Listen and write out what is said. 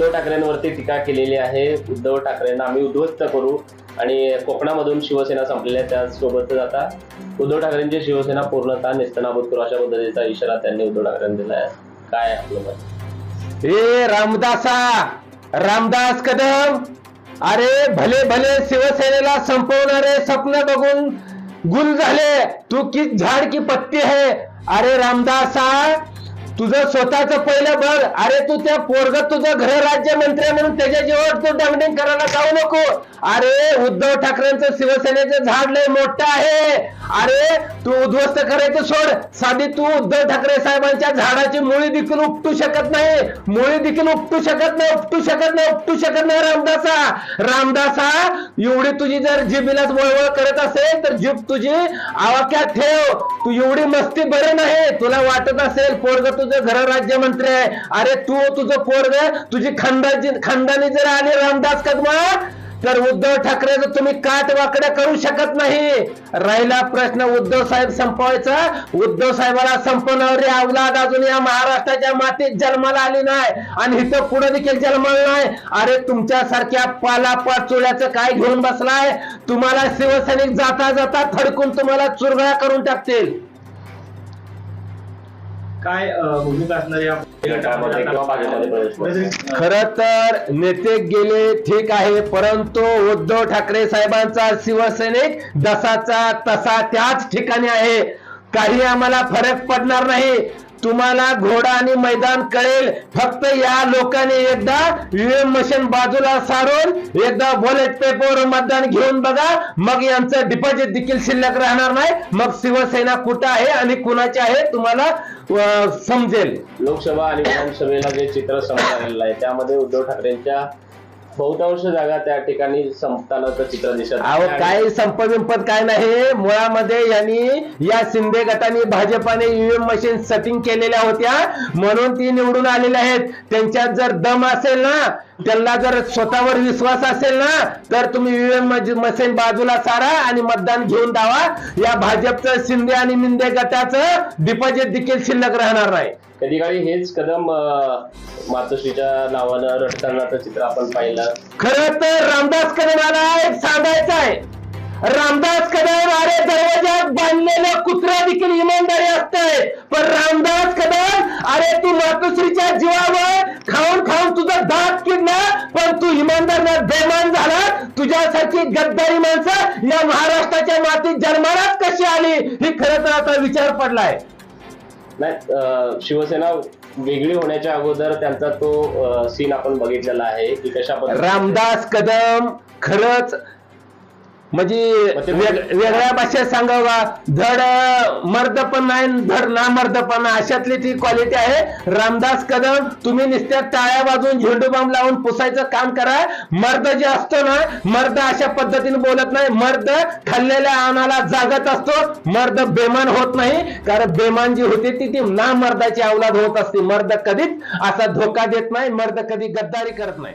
उद्धव ठाकरेंवरती टीका केलेली आहे. उद्धव ठाकरेंना आम्ही उद्ध्वस्त करू आणि कोकणामधून शिवसेना संपलेल्या त्यासोबतच आता उद्धव ठाकरेंची शिवसेना पूर्णतः नेस्तनाबूत करू अशा पद्धतीचा इशारा त्यांनी उद्धव ठाकरेंना दिला आहे. काय आपलं मत? ए रामदासा रामदास कदम! अरे भले भले शिवसेनेला संपवणारे स्वप्न बघून गुल झाले तू की झाड की पत्ती आहे. अरे रामदासा! तुझं स्वतःच पहिलं बघ. अरे तू त्या पोरग तुझं घर मंत्री म्हणून त्याच्या जीवावर तू डांगडिंग करायला जाऊ नको. अरे उद्धव ठाकरेंचं शिवसेनेचं झाड लय मोठं आहे. अरे तू उद्ध्वस्त करायचं सोड. साधी तू उद्धव ठाकरे साहेबांच्या झाडाची मुळी देखील उपटू शकत नाही. मुळी देखील उपटू शकत नाही उपटू शकत नाही उपटू शकत नाही रामदासा. रामदासा एवढी तुझी जर जिबीलाच वळवळ करत असेल तर जीभ तुझी आवाक्यात ठेव. तू एवढी मस्ती बरे नाही. तुला वाटत असेल पोरग तुझं घर राज्यमंत्री आहे. अरे तू तुझं पोरग तुझी खानदाची खानदानी जर आली रामदास कदमा तर उद्धव ठाकरेचं तुम्ही काट वाकड्या करू शकत नाही. राहिला प्रश्न उद्धव साहेब संपवायचा. उद्धव साहेबाला संपवणारी अवलाद अजून या महाराष्ट्राच्या मातीत जन्माला आली नाही. आणि इथं पुढे देखील जन्माला नाही. अरे तुमच्यासारख्या पाला पाचोळ्याचं काय घेऊन बसलाय? तुम्हाला शिवसैनिक जाता जाता थडकून तुम्हाला चुरगळा करून टाकतील. काय भूमिका असणार या खर तर नेते गेले ठीक आहे परंतु उद्धव ठाकरे साहेबांचा शिवसैनिक जसाचा तसा त्याच ठिकाणी आहे. काही आम्हाला फरक पडणार नाही. तुम्हाला घोडा आणि मैदान कळेल. फक्त या लोकांनी एकदा ईव्हीएम मशीन बाजूला सारून एकदा बॉलेट पेपर मतदान घेऊन बघा. मग यांचं डिपॉझिट देखील शिल्लक राहणार नाही. मग शिवसेना कुठं आहे आणि कुणाची आहे तुम्हाला समजेल. लोकसभा आणि विधानसभेला जे चित्र समोर आलेलं आहे त्यामध्ये उद्धव ठाकरेंच्या बहुतांश जागा त्या ठिकाणी संपतानाचं चित्र दिसत अहो आहे. काय संप बिंपत काय नाही. मुळामध्ये यांनी या शिंदे गटाने भाजपाने ईव्हीएम मशीन सेटिंग केलेल्या होत्या. म्हणून ती निवडून आलेल्या आहेत. त्यांच्यात जर दम असेल ना त्यांना जर स्वतःवर विश्वास असेल ना तर तुम्ही ईव्हीएम मशीन बाजूला सारा आणि मतदान घेऊन दावा या भाजपचं शिंदे आणि मिंदे गटाचं डिपॉझिट देखील शिल्लक राहणार नाही. कधी काळी हेच कदम मातोश्रीच्या नावानं रडतानाचं चित्र आपण पाहिलं. खर तर रामदास कदमाला एक सांगायचं आहे. रामदास कदम अरे दरवाजात बांधलेलं कुत्रा देखील इमानदारी असते पण रामदास कदम अरे तू मातोश्रीच्या जीवावर खाऊन खाऊन तुझा दात किडला पण तू इमानदार ना बेमान झाला तुझ्यासारखी गद्दारी माणसं या महाराष्ट्राच्या मातीत जन्मालाच कशी आली? ही खरं तर आता विचार पडलाय. नाही शिवसेना वेगळी होण्याच्या अगोदर त्यांचा तो सीन आपण बघितलेला आहे की कशा रामदास कदम खरंच म्हणजे वेग- वेगळ्या भाषेत सांगावं का? धड मर्द पण नाही धड ना मर्द पण. अशातली ती क्वालिटी आहे. रामदास कदम तुम्ही नुसत्या टाळ्या वाजवून झेंडू बाम लावून पुसायचं काम करा. मर्द जे असतो ना मर्द अशा पद्धतीने बोलत नाही. मर्द खाल्लेल्या अन्नाला जागत असतो. मर्द बेमान होत नाही. कारण बेमान जी होती ती ती ना मर्दाची अवलाद होत असते. मर्द कधीच असा धोका देत नाही. मर्द कधी गद्दारी करत नाही.